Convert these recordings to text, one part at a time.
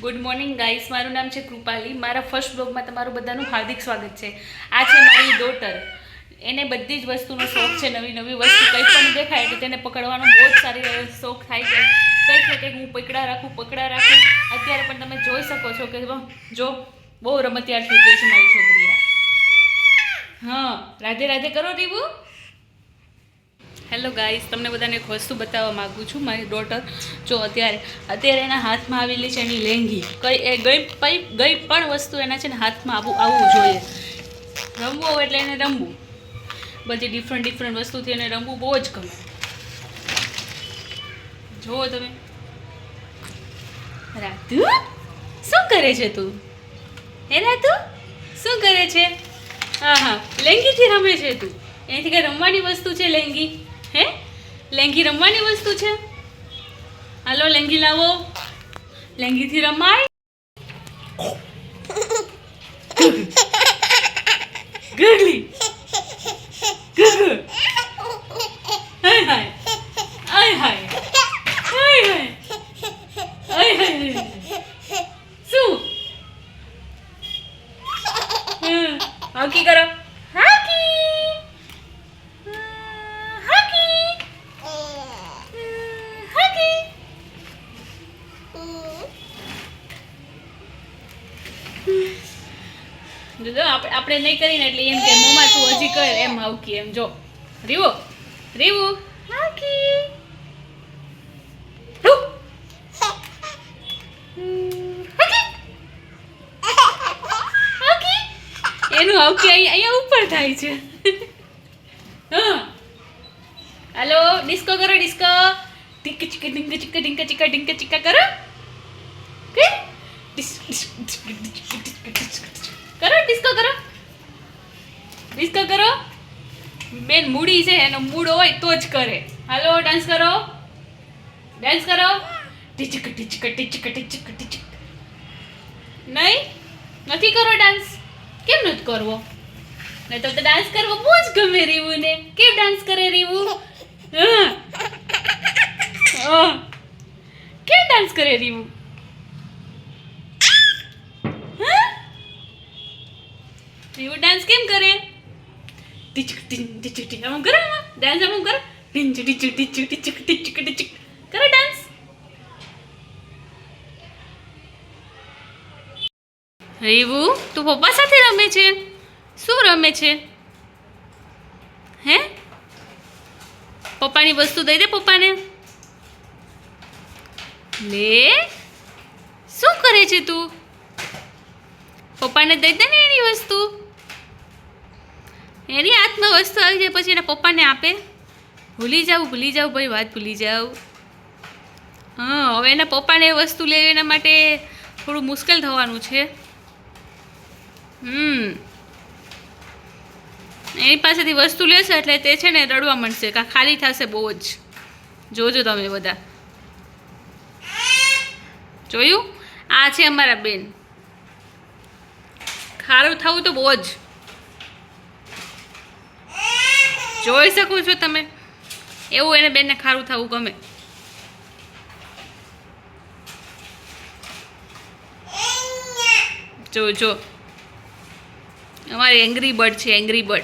Good morning guys મારું નામ છે કૃપાલી. મારા ફર્સ્ટ બ્લોગમાં તમારું બધાનું હાર્દિક સ્વાગત છે. આ છે મારી ડોટર એને બધી જ વસ્તુનો શોખ છે, નવી નવી વસ્તુ કંઈ પણ દેખાય એટલે તેને પકડવાનો બહુ જ સારી શોખ થાય છે. કંઈક ને કંઈક હું પકડા રાખું પકડા રાખું. અત્યારે પણ તમે જોઈ શકો છો કે જો બહુ રમતિયાર થઈ ગઈ છે મારી છોકરી. હા, રાધે રાધે કરો રીબુ. હેલો ગાઈસ, તમને બધાને એક વસ્તુ બતાવવા માગું છું. મારી ડોટર, જો અત્યારે અત્યારે એના હાથમાં આવેલી છે એની લેંગી. કઈ એ ગઈ, કઈ, ગઈ પણ વસ્તુ એના છે ને હાથમાં આવું, આવવું જોઈએ. રમવું હોય એટલે એને રમવું. બધી ડિફરન્ટ ડિફરન્ટ વસ્તુથી એને રમવું બહુ જ ગમે. જુઓ તમે. રાતુ શું કરે છે તું? હે રાતુ શું કરે છે? હા હા, લેંગીથી રમે છે તું. એનાથી કઈ રમવાની વસ્તુ છે લેંગી? હે? લેંગી રમવાની વસ્તુ છે? હાલો લેંગી લાવો. લેંગીથી રમાય. ગગલી. ગગ. હાય હાય. આય હાય. હાય હાય. આય હાય શું? હમ, હોકી કરો. જો આપણે નહીં કરીને એટલે એમ કે મમ્મા તું હજી કર. એમ હાવકી એમ જો. રીવો રીવો. હાકી. એનું આવકી અહીંયા અહીંયા ઉપર થાય છે. હા. હાલો ડિસ્કો કરો ડિસ્કો. ટીક ચીક ડિંક ચીક ડિંક ચીક ડિંક ચીક કરો. કે disc disc disc disc disco કરો. ડિસ્કો કરો. બેન મૂડી છે, એનો મૂડ હોય તો જ કરે. હાલો ડાન્સ કરો. ડાન્સ કરો. ટીચક ટીચક ટીચક ટીચક ટીચક. નહીં? નથી કરો ડાન્સ કેમ નથી કરવો? નહીં તો ડાન્સ કરવો બહુ જ ગમે રીવું ને કેમ ડાન્સ કરે રીવું. કેમ ડાન્સ કરે રીવું હા? રીવું ડાન્સ કેમ કરે ટીચક ટીન ટીચક ટીચ આમ કરો આમાં ડાન્સ આમ કરો ટીન ટીચ ટીચક ટીચક ટીચક ટીચક કરો ડાન્સ રેવુ તું પપ્પા સાથે રમે છે શું રમે છે હે પપ્પાની વસ્તુ દઈ દે પપ્પાને લે શું કરે છે તું પપ્પાને દઈ દે ને એની વસ્તુ એની હાથમાં વસ્તુ આવી જાય, પછી એના પપ્પાને આપે. ભૂલી જાવ ભૂલી જાવ ભાઈ, વાત ભૂલી જાવ હા, હવે એના પપ્પાને એ વસ્તુ લેવી એના માટે થોડું મુશ્કેલ થવાનું છે. હમ. એની પાસેથી વસ્તુ લેશે એટલે તે છે ને રડવા માંડશે, કાં ખાલી થશે બહુ જ. જોજો તમે બધા. જોયું? આ છે અમારા બેન. ખારું થવું તો બહુ જ. જોઈ શકો છો તમે. એવું એને બેનને ખારું થવું ગમે. જો જો. અમારી એંગ્રી બર્ડ છે, એંગ્રી બર્ડ.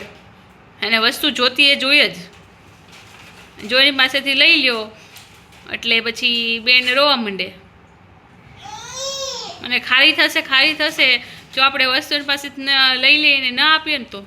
અને વસ્તુ જોતી એ જોઈએ જ. જો એની પાસેથી લઈ લ્યો, એટલે પછી બેન રોવા માંડે. અને ખારી થશે ખારી થશે. જો આપણે વસ્તુની પાસે લઈ લઈને ના આપીએ ને તો.